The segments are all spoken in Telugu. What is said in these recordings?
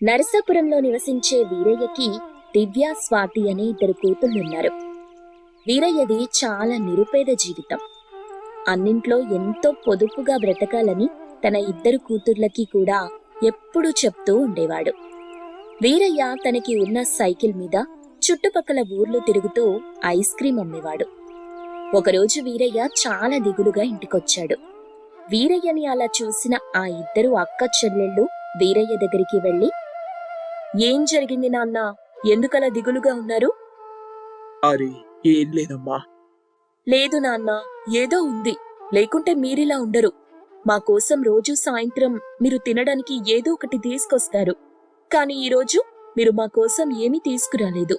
నరసాపురంలో నివసించే వీరయ్యకి దివ్య స్వాతి అనే ఇద్దరు కూతుళ్ళున్నారు వీరయ్యది చాలా నిరుపేద జీవితం. అన్నింట్లో ఎంతో పొదుపుగా బ్రతకాలని తన ఇద్దరు కూతుర్లకి కూడా ఎప్పుడూ చెప్తూ ఉండేవాడు. వీరయ్య తనకి ఉన్న సైకిల్ మీద చుట్టుపక్కల ఊర్లు తిరుగుతూ ఐస్ క్రీం అమ్మేవాడు. ఒకరోజు వీరయ్య చాలా దిగులుగా ఇంటికొచ్చాడు. వీరయ్యని అలా చూసిన ఆ ఇద్దరు అక్క చెల్లెళ్ళు వీరయ్య దగ్గరికి వెళ్ళి ఏం జరిగింది నాన్న? ఎందుకలా దిగులుగా ఉన్నారు? అరే ఏం లేదమ్మా. లేదు నాన్న ఏదో ఉంది. లేకుంటే మీరిలా ఉండరు. మా కోసం రోజు సాయంత్రం మీరు తినడానికి ఏదో ఒకటి తీసుకొస్తారు. కానీ ఈరోజు మీరు మా కోసం ఏమీ తీసుకురాలేదు.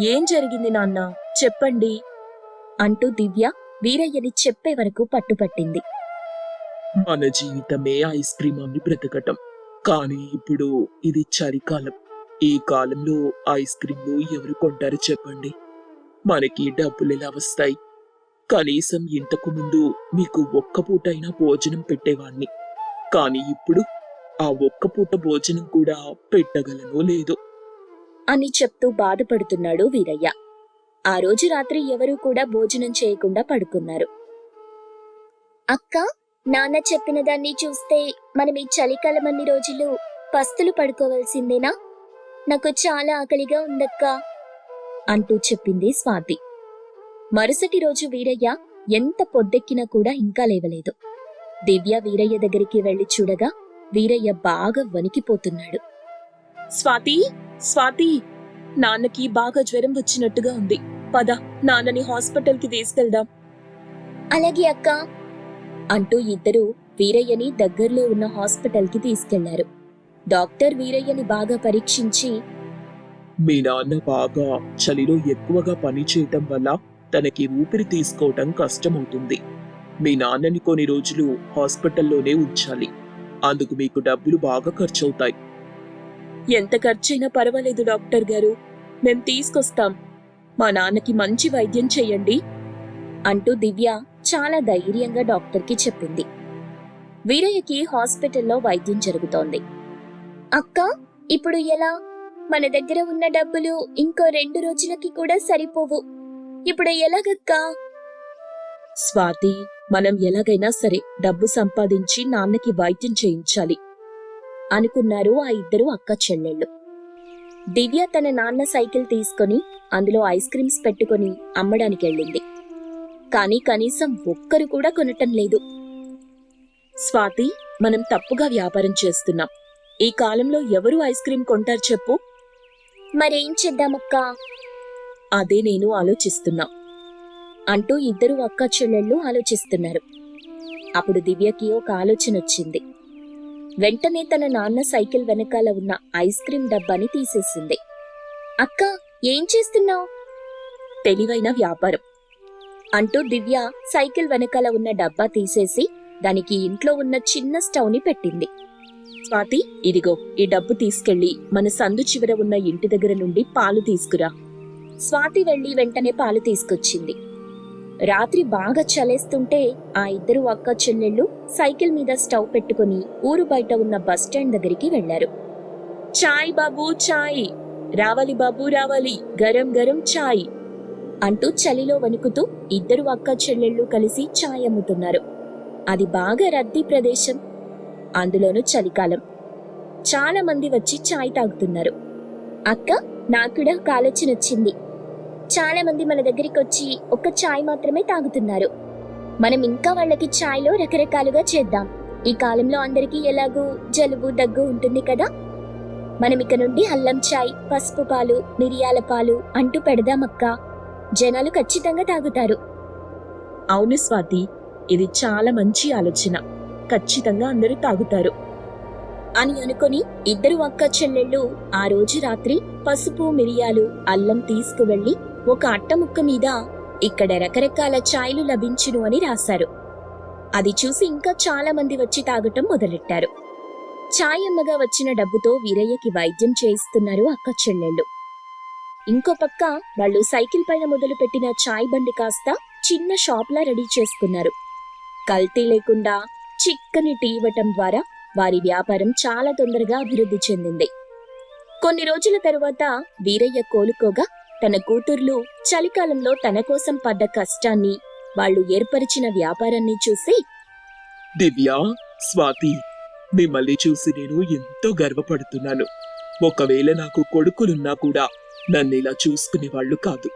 ఏం జరిగింది నాన్న? చెప్పండి. అంటూ దివ్య వీరయ్యని చెప్పే వరకు పట్టుపట్టింది. మన జీవితమే ఐస్ క్రీమ్ అమ్మి బ్రతకటం. కానీ ఇప్పుడు ఇది చలికాలం. ఈ కాలంలో ఐస్ క్రీమ్లు ఎవరు కొంటారు చెప్పండి? మనకి డబ్బులు ఎలా వస్తాయి? కనీసం ఇంతకు ముందు మీకు ఒక్క పూటైనా భోజనం పెట్టేవాణ్ణి. కానీ ఇప్పుడు ఆ ఒక్క పూట భోజనం కూడా పెట్టగలను లేదు? అని చెప్తూ బాధపడుతున్నాడు వీరయ్య. ఆ రోజు రాత్రి ఎవరూ కూడా భోజనం చేయకుండా పడుకున్నారు. అక్క నాన్న చెప్పిన దాన్ని చూస్తే మనం ఈ చలికాలం అన్ని రోజులు పస్తులు పడుకోవాల్సిందేనా? నాకు చాలా ఆకలిగా ఉందక్క అంటూ చెప్పింది స్వాతి. మరుసటి రోజు వీరయ్య ఎంత పొద్దెక్కినా కూడా ఇంకా లేవలేదు. దివ్య వీరయ్య దగ్గరికి వెళ్ళి చూడగా వీరయ్య బాగా వణికిపోతున్నాడు. స్వాతి స్వాతి నాన్నకి బాగా జ్వరం వచ్చినట్టుగా ఉంది. పద నాన్నని హాస్పిటల్కి తీసుకెళ్దాం. అలాగే అక్క అంటూ ఇద్దరు వీరయ్యని దగ్గరలో ఉన్న హాస్పిటల్కి తీసుకెళ్ళారు. డాక్టర్ వీరయ్యని బాగా పరీక్షించి మీ నాన్న బాగా చలిలో ఎక్కువగా పని చేయటం వల్ల తనకి ఊపిరి తీసుకోవటం కష్టమవుతుంది. మీ నాన్నని కొన్ని రోజులు హాస్పిటల్లోనే ఉంచాలి. అందుకు మీకు డబ్బులు బాగా ఖర్చవుతాయి. ఎంత ఖర్చైనా పర్వాలేదు డాక్టర్ గారు. మేం తీసుకొస్తాం. మా నాన్నకి మంచి వైద్యం చెయ్యండి. అంటూ దివ్య చాలా ధైర్యంగా డాక్టర్కి చెప్పింది. వీరయ్యకి హాస్పిటల్లో వైద్యం జరుగుతోంది. అక్క ఇప్పుడు ఎలా? మన దగ్గర ఉన్న డబ్బులు ఇంకో రెండు రోజులకి కూడా సరిపోవు. ఇప్పుడు ఎలాగక్కా? స్వాతి మనం ఎలాగైనా సరే డబ్బు సంపాదించి నాన్నకి వైద్యం చేయించాలి అనుకున్నారు ఆ ఇద్దరు అక్క చెల్లెళ్ళు. దివ్య తన నాన్న సైకిల్ తీసుకొని అందులో ఐస్ క్రీమ్స్ పెట్టుకొని అమ్మడానికి వెళ్ళింది. కానీ కనీసం ఒక్కరు కూడా కొనటం లేదు. స్వాతి మనం తప్పుగా వ్యాపారం చేస్తున్నాం. ఈ కాలంలో ఎవరు ఐస్ క్రీం కొంటారు చెప్పు? మరేం చేద్దామక్కా? అదే నేను ఆలోచిస్తున్నా. అంటూ ఇద్దరు అక్క చెల్లెళ్ళు ఆలోచిస్తున్నారు. అప్పుడు దివ్యకి ఒక ఆలోచన వచ్చింది. వెంటనే తన నాన్న సైకిల్ వెనకాల ఉన్న ఐస్ క్రీం డబ్బాని తీసేసింది. అక్క ఏం చేస్తున్నావు? తెలివైన వ్యాపారం. అంటూ దివ్య సైకిల్ వెనకాల ఉన్న డబ్బా తీసేసి దానికి ఇంట్లో ఉన్న చిన్న స్టవ్ని పెట్టింది. స్వాతి ఇదిగో ఈ డబ్బు తీసుకెళ్ళి మన సందు చివర ఉన్న ఇంటి దగ్గర నుండి పాలు తీసుకురా. స్వాతి వెళ్ళి వెంటనే పాలు తీసుకొచ్చింది. రాత్రి బాగా చలేస్తుంటే ఆ ఇద్దరు అక్క చెల్లెళ్ళు సైకిల్ మీద స్టవ్ పెట్టుకుని ఊరు బయట ఉన్న బస్ స్టాండ్ దగ్గరికి వెళ్ళారు చాయ్ బాబు చాయ్ రావాలి బాబు రావాలి! గరం గరం చాయ్ అంటూ చలిలో వణుకుతూ ఇద్దరు అక్క చెల్లెళ్ళు కలిసి చాయ్ అమ్ముతున్నారు. అది బాగా రద్దీ ప్రదేశం. అందులోనూ చలికాలం. చాలా మంది వచ్చి చాయ్ తాగుతున్నారు. అక్క నాకు కూడా ఒక ఆలోచన వచ్చింది. చాలా మంది మన దగ్గరికి వచ్చి ఒక్క చాయ్ మాత్రమే తాగుతున్నారు. మనం ఇంకా వాళ్ళకి చాయ్లో రకరకాలుగా చేద్దాం. ఈ కాలంలో అందరికీ ఎలాగూ జలుబు దగ్గు ఉంటుంది కదా? మనం ఇక నుండి అల్లం చాయ్ పసుపు పాలు మిరియాల పాలు అంటూ పెడదామక్క జనాలు ఖచ్చితంగా తాగుతారు. అవును స్వాతి ఇది చాలా మంచి ఆలోచన. ఖచ్చితంగా అందరూ తాగుతారు. అని అనుకొని ఇద్దరు అక్క చెల్లెళ్ళు ఆ రోజు రాత్రి పసుపు మిరియాలు అల్లం తీసుకువెళ్ళి ఒక అట్టముక్క మీద ఇక్కడ రకరకాల ఛాయ్లు లభించును అని రాశారు. అది చూసి ఇంకా చాలా మంది వచ్చి తాగటం మొదలెట్టారు. ఛాయమ్మగా వచ్చిన డబ్బుతో వీరయ్యకి వైద్యం చేయిస్తున్నారు అక్క చెల్లెళ్ళు. ఇంకో పక్క వాళ్ళు సైకిల్ పైన మొదలు పెట్టిన ఛాయ్ బండి కాస్త చిన్న షాప్లా రెడీ చేసుకున్నారు. కల్తీ లేకుండా చిక్కని టీ ఇవ్వటం ద్వారా వారి వ్యాపారం చాలా తొందరగా అభివృద్ధి చెందింది. కొన్ని రోజుల తరువాత వీరయ్య కోలుకోగా తన కూతుర్లు చలికాలంలో తన కోసం పడ్డ కష్టాన్ని వాళ్ళు ఏర్పరిచిన వ్యాపారాన్ని చూసి దివ్య స్వాతి మిమ్మల్ని చూసి నేను ఎంతో గర్వపడుతున్నాను. ఒకవేళ నాకు కొడుకులున్నా కూడా నన్ను ఇలా చూసుకునే వాళ్ళు కాదు.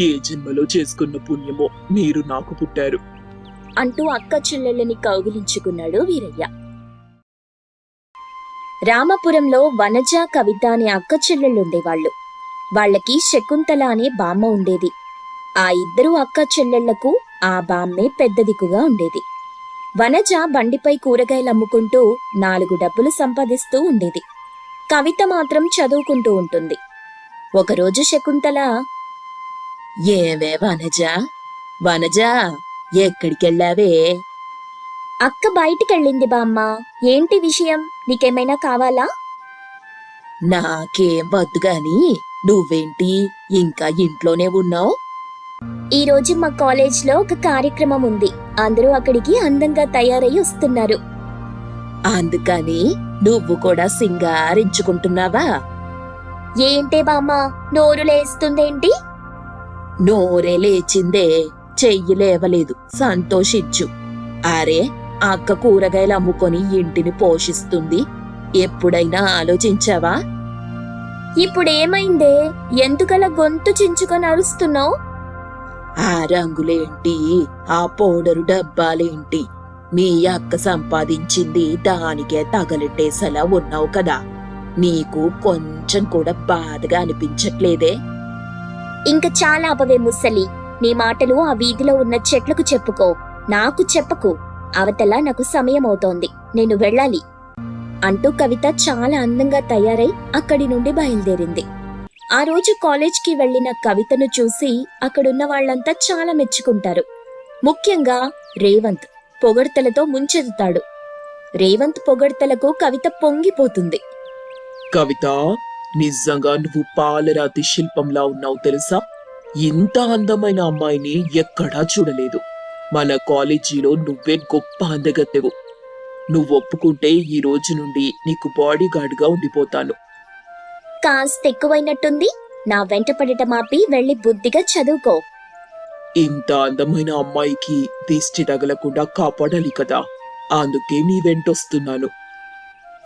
ఏ జన్మలో చేసుకున్న పుణ్యమో మీరు నాకు పుట్టారు. అంటూ అక్క చెల్లెళ్ళని కౌగిలించుకున్నాడు వీరయ్య. రామపురంలో వనజ కవిత అనే అక్క చెల్లెళ్ళుండేవాళ్ళు వాళ్ళకి శకుంతల అనే బామ్మ ఉండేది. ఆ ఇద్దరు అక్క చెల్లెళ్ళకు ఆ బామ్మే పెద్ద దిక్కుగా ఉండేది. వనజ బండిపై కూరగాయలు అమ్ముకుంటూ నాలుగు డబ్బులు సంపాదిస్తూ ఉండేది. కవిత మాత్రం చదువుకుంటూ ఉంటుంది. ఒకరోజు శకుంతల ఏవే వనజ? వనజ ఎక్కడికెళ్ళావే? అక్క బయటికెళ్ళింది బామ్మ. ఏంటి విషయం? నీకేమైనా కావాలా? నాకేం వద్దు గాని నువ్వేంటి? ఇంకా ఇంట్లోనే ఉన్నావు? ఈ రోజు మా కాలేజ్లో ఒక కార్యక్రమం ఉంది. అందరూ అక్కడికి అందంగా తయారై వస్తున్నారు. అందుకని నువ్వు కూడా సింగారించుకుంటున్నావా? ఏంటే బామ్మ? నోరు లేస్తుందేంటి? నోరే లేచిందే. చెయ్యి లేవలేదు. సంతోషించు. అరే అక్క కూరగాయలు అమ్ముకొని ఇంటిని పోషిస్తుంది. ఎప్పుడైనా ఆలోచించావా? ఇప్పుడేమైందే? ఎందుకలా గొంతు చించుకొని అరుస్తున్నావు? ఆ రంగులేంటి? ఆ పౌడరు డబ్బాలేంటి? మీ అక్క సంపాదించింది దానికే తగలెట్టేసేలా ఉన్నావు కదా. నీకు కొంచెం కూడా బాధగా అనిపించట్లేదే? ఇంక చాలా అపవే ముసలి. నీ మాటలు ఆ వీధిలో ఉన్న చెట్లకు చెప్పుకో. నాకు చెప్పకు. అవతల నాకు సమయం అవుతోంది నేను వెళ్ళాలి. అంటూ కవిత చాలా అందంగా తయారై అక్కడి నుండి బయలుదేరింది. ఆ రోజు కాలేజ్కి వెళ్ళిన కవితను చూసి అక్కడున్న వాళ్ళంతా చాలా మెచ్చుకుంటారు. ముఖ్యంగా రేవంత్ పొగడ్తలతో ముంచెత్తుతాడు. రేవంత్ పొగడ్తలకు కవిత పొంగిపోతుంది. కవిత నిజంగా నువ్వు పాలరాతి శిల్పంలా ఉన్నావు తెలుసా? ఇంత అందమైన అమ్మాయిని ఎక్కడా చూడలేదు. మన కాలేజీలో నువ్వే గొప్ప అందగత్తెవు. నువ్వు ఒప్పుకుంటే ఈ రోజు నుండి నీకు బాడీ గార్డ్గా ఉండిపోతాను. కాస్త ఎక్కువైనట్టుంది. నా వెంట పడటం ఆపి వెళ్ళి బుద్ధిగా చదువుకో. ఇంత అందమైన అమ్మాయికి దిష్టి తగలకుండా కాపాడాలి కదా. అందుకే నీ వెంటొస్తున్నాను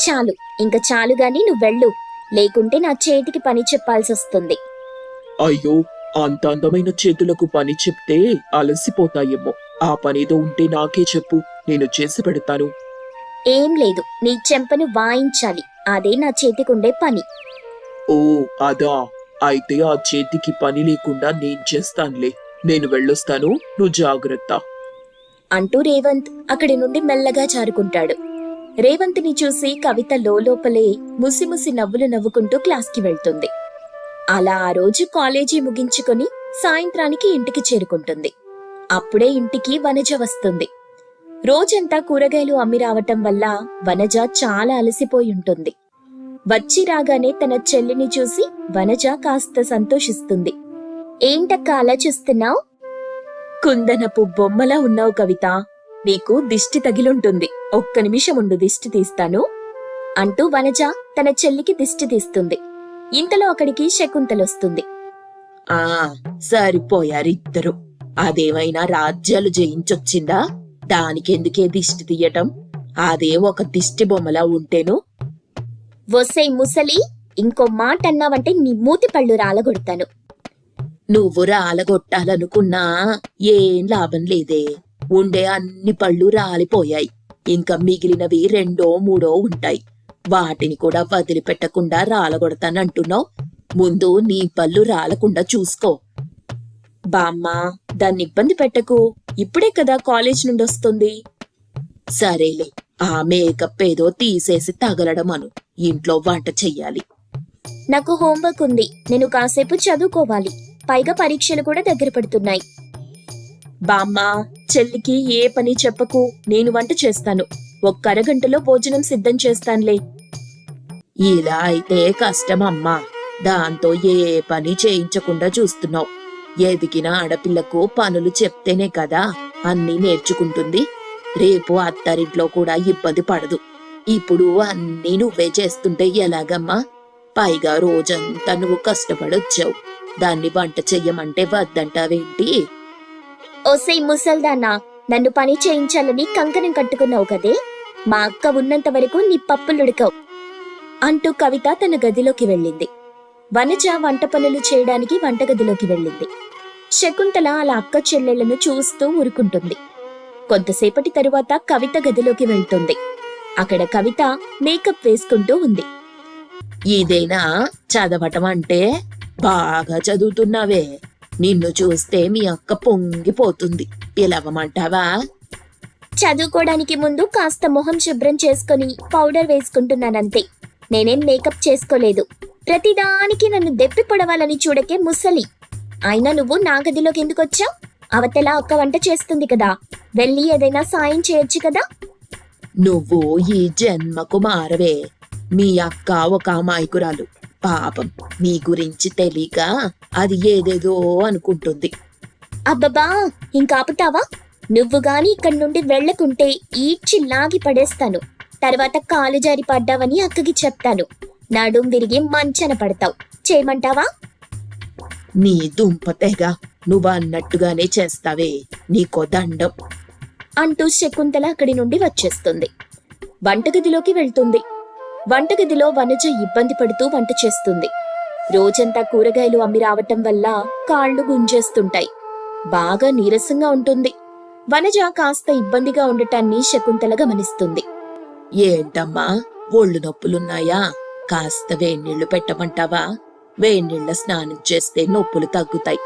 చాలు. ఇంక చాలు గాని నువ్వు వెళ్ళు. లేకుంటే నా చేతికి పని చెప్పాల్సి వస్తుంది అయ్యో అంత అందమైన చేతులకు పని చెప్తే అలసిపోతాయేమో. ఆ పనేదో ఉంటే నాకే చెప్పు నేను చేసి పెడతాను. ఏం లేదు నీ చెంపను వాయించాలి. అదే నా చేతికుండే పని. ఓ అదా. అయితే ఆ చేతికి పని లేకుండా నేను చేస్తానులే. నేను వెళ్ళొస్తాను నువ్వు జాగ్రత్త. అంటూ రేవంత్ అక్కడి నుండి మెల్లగా జారుకుంటాడు. రేవంత్ని చూసి కవిత లోపలే ముసిముసి నవ్వులు నవ్వుకుంటూ క్లాస్కి వెళ్తుంది. అలా ఆ రోజు కాలేజీ ముగించుకొని సాయంత్రానికి ఇంటికి చేరుకుంటుంది. అప్పుడే ఇంటికి వనజ వస్తుంది. రోజంతా కూరగాయలు అమ్మి రావటం వల్ల వనజ చాలా అలసిపోయి ఉంటుంది. వచ్చి రాగానే తన చెల్లిని చూసి వనజ కాస్త సంతోషిస్తుంది. ఏంటక్క అలా చూస్తున్నావు? కుందనపు బొమ్మలా ఉన్నావు కవిత. నీకు దిష్టి తగిలుంటుంది. ఒక్క నిమిషం ఉండు దిష్టి తీస్తాను అంటూ వనజ తన చెల్లికి దిష్టి తీస్తుంది. ఇంతలో అక్కడికి శకుంతలొస్తుంది. ఆ సరిపోయారిద్దరు. అదేమైనా రాజ్యాలు జయించొచ్చిందా? దానికెందుకే దిష్టి తీయటం? అదే ఒక దిష్టి బొమ్మలా ఉంటేను? వసై ముసలి ఇంకో మాట అన్నావంటే నీ మూతి పళ్ళు రాలగొడతాను. నువ్వు రాలగొట్టాలనుకున్నా ఏం లాభం లేదే. ఉండే అన్ని పళ్ళు రాలిపోయాయి. ఇంకా మిగిలినవి రెండో మూడో ఉంటాయి. వాటిని కూడా వదిలిపెట్టకుండా రాలగొడతానంటున్నావు. ముందు నీ పళ్ళు రాలకుండా చూసుకో. బామ్మ దాన్ని ఇబ్బంది పెట్టకు. ఇప్పుడే కదా కాలేజ్ నుండి వస్తుంది సరేలే ఆ మేకప్ ఏదో తీసేసి తగలడం అను ఇంట్లో వంట చెయ్యాలి. నాకు హోంవర్క్ ఉంది. నేను కాసేపు చదువుకోవాలి. పైగా పరీక్షలు కూడా దగ్గర పడుతున్నాయి. బామ్మ చెల్లికి ఏ పని చెప్పకు. నేను వంట చేస్తాను. ఒక్క అరగంటలో భోజనం సిద్ధం చేస్తాన్లే. ఇలా అయితే కష్టమమ్మా. దాంతో ఏ పని చేయించకుండా చూస్తున్నావు. ఎదిగిన ఆడపిల్లకు పనులు చెప్తేనే కదా అన్నీ నేర్చుకుంటుంది. రేపు అత్తారింట్లో కూడా ఇబ్బంది పడదు. ఇప్పుడు అన్నీ నువ్వే చేస్తుంటే ఎలాగమ్మా? పైగా రోజంతా నువ్వు కష్టపడొచ్చావు. దాన్ని వంట చెయ్యమంటే వద్దంటావేంటి? ఓసై ముసల్దానా నన్ను పని చేయించాలని కంకణం కట్టుకున్నావు కదే? మా అక్క ఉన్నంత వరకు నీ పప్పులుడకవు అంటూ కవిత తన గదిలోకి వెళ్ళింది. వనజ వంట పనులు చేయడానికి వంటగదిలోకి వెళ్ళింది. శకుంతల అలా అక్క చెల్లెళ్ళను చూస్తూ ఊరుకుంటుంది. కొంతసేపటి తరువాత కవిత గదిలోకి వెళ్తుంది. అక్కడ కవిత మేకప్ వేసుకుంటూ ఉంది. ఇదేనా చదవటం అంటే? బాగా చదువుతున్నావే. నిన్ను చూస్తే మీ అక్క పొంగిపోతుంది. పిలవమంటావా? చదువుకోవడానికి ముందు కాస్త మొహం శుభ్రం చేసుకొని పౌడర్ వేసుకుంటున్నానంతే. నేనేం మేకప్ చేసుకోలేదు. ప్రతిదానికి నన్ను దెప్పి పొడవాలని చూడకే ముసలి. అయినా నువ్వు నా గదిలోకి ఎందుకు వచ్చావు? అవతల అక్క వంట చేస్తుంది కదా. వెళ్ళి ఏదైనా సాయం చేయొచ్చు కదా? నువ్వు ఈ జన్మకు మారవే. మీ అక్క ఒక అమాయకురాలు. పాపం నీ గురించి తెలియక అది ఏదేదో అనుకుంటుంది. అబ్బబ్బా ఇంకాపుతావా నువ్వు గాని ఇక్కడి నుండి వెళ్ళకుంటే ఈడ్చి లాగి పడేస్తాను. తర్వాత కాలు జారి పడ్డావని అక్కకి చెప్తాను. నడుం విరిగి మంచన పడతావు. చేయమంటావా? నీ దుంప తెగ నువ్వు అన్నట్టుగానే చేస్తావే. నీకో దండం. అంటూ శకుంతల అక్కడి నుండి వచ్చేస్తుంది. వంటగదిలోకి వెళ్తుంది. వంటగదిలో వనజ ఇబ్బంది పడుతూ వంట చేస్తుంది. రోజంతా కూరగాయలు అమ్మి రావటం వల్ల కాళ్ళు గుంజేస్తుంటాయి. బాగా నీరసంగా ఉంటుంది. వనజ కాస్త ఇబ్బందిగా ఉండటాన్ని శకుంతల గమనిస్తుంది ఏంటమ్మా? ఒళ్ళు నొప్పులున్నాయా? కాస్త వేడినీళ్ళు పెట్టమంటావా? వేడినీళ్ళ స్నానం చేస్తే నొప్పులు తగ్గుతాయి.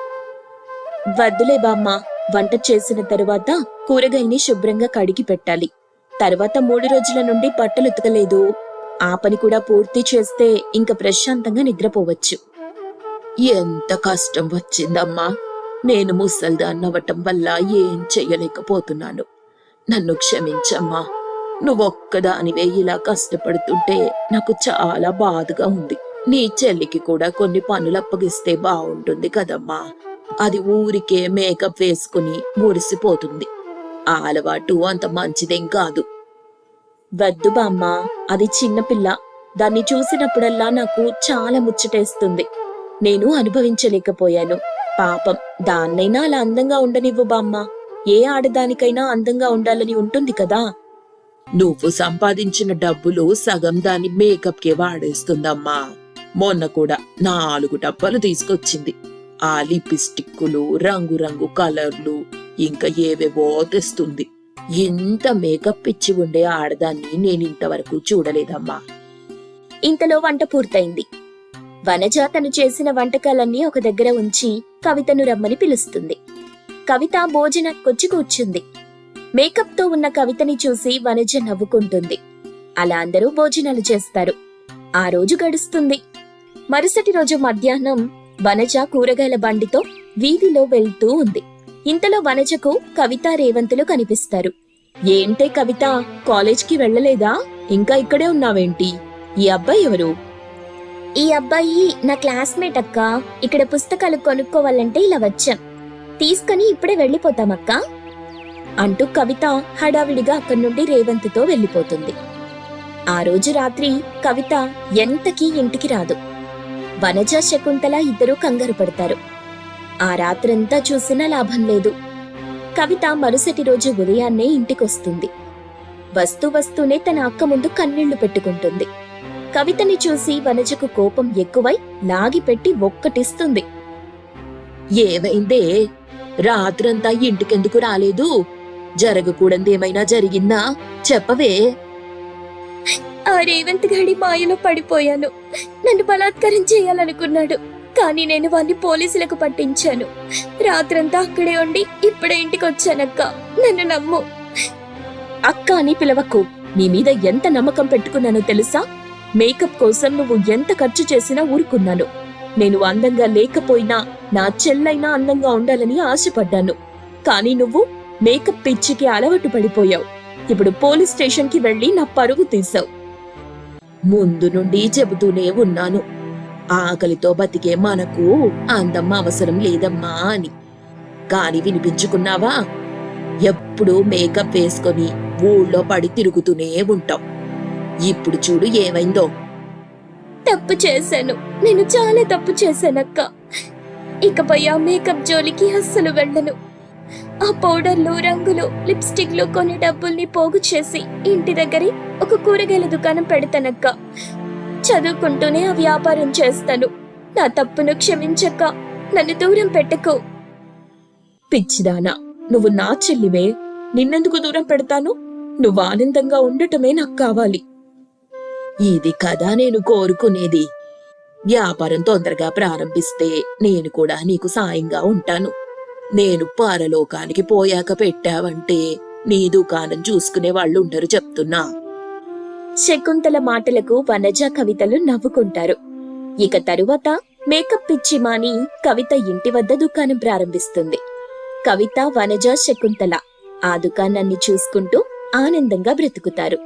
వద్దులే బామ్మ. వంట చేసిన తరువాత కూరగాయల్ని శుభ్రంగా కడిగి పెట్టాలి. తర్వాత మూడు రోజుల నుండి బట్టలు ఉతకలేదు ఆ పని కూడా పూర్తి చేస్తే ఇంక ప్రశాంతంగా నిద్రపోవచ్చు. ఎంత కష్టం వచ్చిందమ్మా. నేను ముసల్దాన్నవటం వల్ల ఏం చెయ్యలేకపోతున్నాను నన్ను క్షమించమ్మా. నువ్వొక్కదానివే ఇలా కష్టపడుతుంటే నాకు చాలా బాధగా ఉంది. నీ చెల్లికి కూడా కొన్ని పనులు అప్పగిస్తే బాగుంటుంది కదమ్మా. అది ఊరికే మేకప్ వేసుకుని మురిసిపోతుంది. ఆ అలవాటు అంత మంచిదేం కాదు. వద్దు బామ్మ అది చిన్నపిల్ల దాన్ని చూసినప్పుడల్లా నాకు చాలా ముచ్చటేస్తుంది. నేను అనుభవించలేకపోయాను. పాపం దాన్నైనా అలా అందంగా ఉండనివ్వు బామ్మ. ఏ ఆడదానికైనా అందంగా ఉండాలని ఉంటుంది కదా. నువ్వు సంపాదించిన డబ్బులు సగం దాని మేకప్ కే వాడేస్తుందమ్మా. మొన్న కూడా నాలుగు డబ్బాలు తీసుకొచ్చింది. ఆ లిప్స్టిక్కులు రంగురంగు కలర్లు ఇంకా ఏవేవో తెస్తుంది. ఇంత మేకప్ ఇచ్చి ఉండే ఆడదాన్ని నేను ఇంతవరకు చూడలేదమ్మా. ఇంతలో వంట పూర్తయింది. వనజ తను చేసిన వంటకాలన్నీ ఒక దగ్గర ఉంచి కవితను రమ్మని పిలుస్తుంది. కవిత భోజనానికొచ్చి కూర్చుంది. మేకప్తో ఉన్న కవితని చూసి వనజ నవ్వుకుంటుంది. అలా అందరూ భోజనాలు చేస్తారు. ఆ రోజు గడుస్తుంది. మరుసటి రోజు మధ్యాహ్నం వనజ కూరగాయల బండితో వీధిలో వెళ్తూ ఉంది. ఇంతలో వనజకు కవిత రేవంతులు కనిపిస్తారు. ఏంటే కవిత కాలేజ్కి వెళ్ళలేదా? ఇంకా ఇక్కడే ఉన్నావేంటి? ఈ అబ్బాయి ఎవరు? ఈ అబ్బాయి నా క్లాస్మేట్ అక్క. ఇక్కడ పుస్తకాలు కొనుక్కోవాలంటే ఇలా వచ్చాం. తీసుకుని ఇప్పుడే వెళ్ళిపోతామక్క. అంటూ కవిత హడావిడిగా అక్కడి నుండి రేవంత్తో వెళ్ళిపోతుంది. ఆ రోజు రాత్రి కవిత ఎంతకీ ఇంటికి రాదు. వనజ శకుంతల ఇద్దరూ కంగారు పడతారు. ఆ రాత్రంతా చూసినా లాభం లేదు. కవిత మరుసటి రోజు ఉదయాన్నే ఇంటికొస్తుంది. వస్తూ వస్తూనే తన అక్క ముందు కన్నీళ్ళు పెట్టుకుంటుంది. కవితని చూసి వనజకు కోపం ఎక్కువై లాగిపెట్టి ఒక్కటిస్తుంది. ఏవైందే రాత్రంతా ఇంటికెందుకు రాలేదు? జరగకూడదు ఏమైనా జరిగిందా? చెప్పవే. ఆ రేవంత్ గాడి మాయలో పడిపోయాను. నన్ను బలాత్కారం చేయాలనుకున్నాడు. కానీ నేను వాణ్ణి పోలీసులకు పట్టించాను. రాత్రంతా అక్కడే ఉండి ఇప్పుడే ఇంటికి వచ్చానక్క నన్ను నమ్ము. అక్క అని పిలవకు. నీ మీద ఎంత నమ్మకం పెట్టుకున్నానో తెలుసా? మేకప్ కోసం నువ్వు ఎంత ఖర్చు చేసినా ఊరుకున్నాను. నేను అందంగా లేకపోయినా నా చెల్లైనా అందంగా ఉండాలని ఆశపడ్డాను. కానీ నువ్వు మేకప్ పిచ్చికి అలవాటు పడిపోయావు. ఇప్పుడు పోలీస్ స్టేషన్కి వెళ్ళి వెళ్ళి నా పరుగు తీశావు. ముందు నుండి చెబుతూనే ఉన్నాను. ఆకలితో బతికే మనకు అందం అవసరం లేదమ్మా అని. కాని వినిపించుకున్నావా? ఎప్పుడూ మేకప్ వేసుకొని ఊళ్ళో పడి తిరుగుతూనే ఉంటాం ఇప్పుడు చూడు ఏమైందో. తప్పు చేశాను. నేను చాలా తప్పు చేశానక్క. ఇకపై ఆ మేకప్ జోలికి అస్సలు వెళ్ళను. ఆ పౌడర్లు రంగులు లిప్స్టిక్లు కొన్ని డబ్బుల్ని పోగు చేసి ఇంటి దగ్గరే ఒక కూరగాయల దుకాణం పెడతానక్క. చదువుకుంటూనే ఆ వ్యాపారం చేస్తాను. నా తప్పును క్షమించక్క. నన్ను దూరం పెట్టకు. పిచ్చిదానా నువ్వు నా చెల్లివే. నిన్నెందుకు దూరం పెడతాను? నువ్వు ఆనందంగా ఉండటమే నాకు కావాలి. ఇది కదా నేను కోరుకునేది. వ్యాపారం తొందరగా ప్రారంభిస్తే నేను కూడా నీకు సాయంగా ఉంటాను. నేను పరలోకానికి పోయాక పెట్టావంటే నీ దుకాణం చూసుకునే వాళ్ళు ఉండరు చెప్తున్నా. శకుంతల మాటలకు వనజ కవితలు నవ్వుకుంటారు. ఇక తరువాత మేకప్ పిచ్చి మాని కవిత ఇంటి వద్ద దుకాణం ప్రారంభిస్తుంది. కవిత వనజ శకుంతల ఆ దుకాణాన్ని చూసుకుంటూ ఆనందంగా బ్రతుకుతారు.